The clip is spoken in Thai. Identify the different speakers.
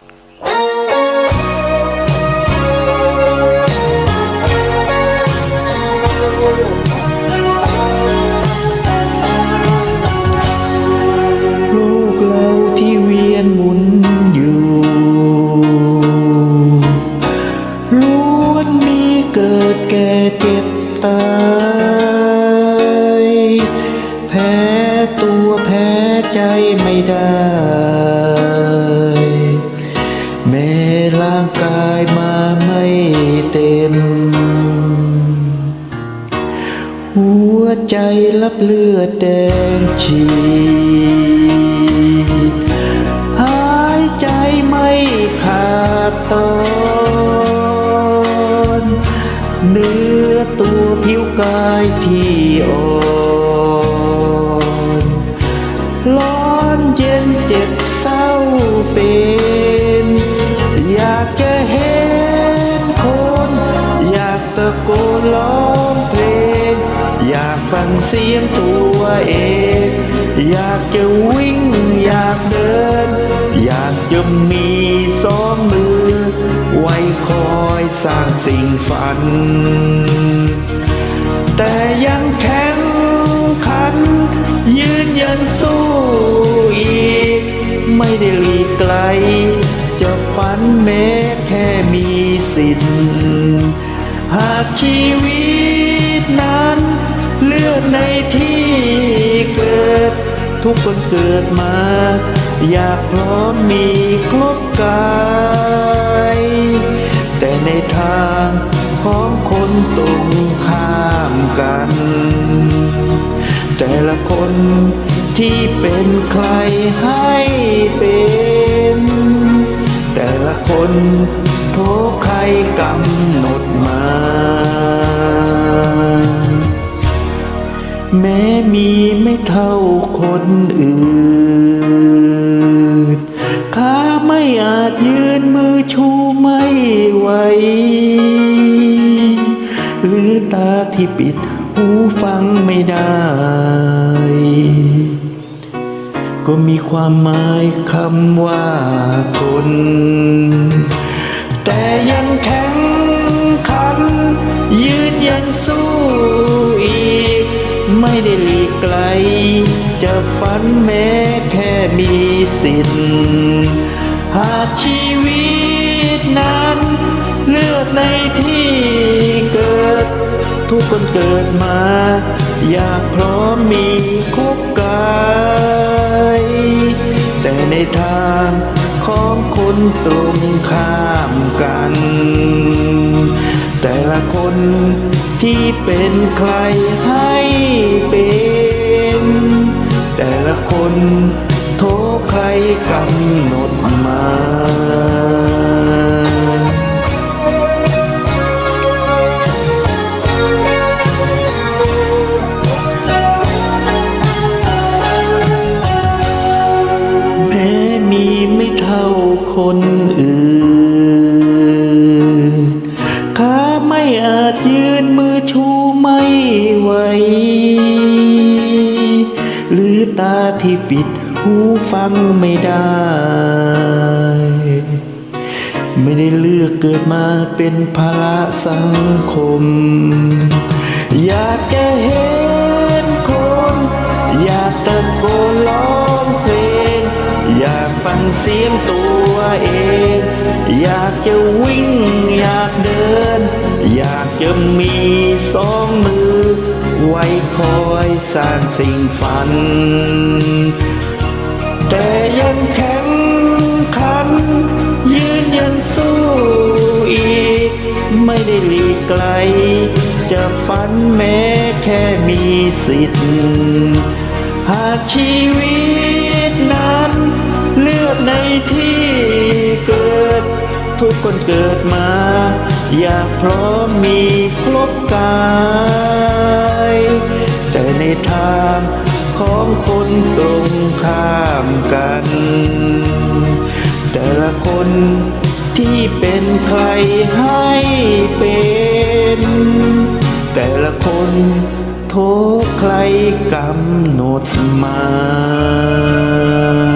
Speaker 1: ลูกเราที่เวียนหมุนอยู่ ล้วนมีเกิดแก่เจ็บตายแพ้ตัวแพ้ใจไม่ได้ หัวใจรับเลือดแดงฉีดหายใจไม่ขาดตอน ตะโกนร้องเพลง อยากฟังเสียงตัวเอง อยากจะวิ่งอยากเดิน อยากจะมีสองมือ ไว้คอยสร้างสิ่งฝัน แต่ยังแข็งขัน ยืนยันสู้อีก ไม่ได้หลีกไกลจะฝันแม้แค่มีสิทธิ์ หากชีวิตนั้น เลือดในที่เกิด ทุกคนเกิดมา อยากพร้อมมีครบกายแต่ในทางของคนตรงข้ามกัน แต่ละคนที่เป็นใครให้เป็น แต่ละคน ทษใครกำหนดมา แม้มีไม่เท่าคนอื่นขาไม่อาจยืนมือชูไม่ไหว หรือตาที่ปิดหูฟังไม่ได้ ก็มีความหมายคำว่า จะฝันแม้แค่มีสิทธิ์หากชีวิตนั้น เลือกในที่เกิด ทุกคนเกิดมา อยากพร้อมมีคบกายแต่ในทางของคนตรงข้ามกัน แต่ละคนที่เป็นใครให้ กำหนดมาแม้มีไม่เท่าคนอื่นขาไม่อาจยืนมือชูไม่ไหวหรือตาที่ปิด หูฟังไม่ได้ ไม่ได้เลือกเกิดมาเป็นภาระสังคม อยากจะเห็นคน อยากตะโกนร้องเพลง อยากฟังเสียงตัวเอง อยากจะวิ่ง อยากเดิน อยากจะมีสองมือ ไว้คอยสร้างสิ่งฝัน แต่ยังแข็งขัน ยืนยันสู้อีก ไม่ได้หลีกไกล จะฝันแม้แค่มีสิทธิ์ หากชีวิตนั้น เลือกในที่เกิด ทุกคนเกิดมา อยากพร้อมมีครบกาย แต่ในทาง ของคนตรงข้ามกัน แต่ละคนที่เป็นใครให้เป็น แต่ละคนโทษใครกำหนดมา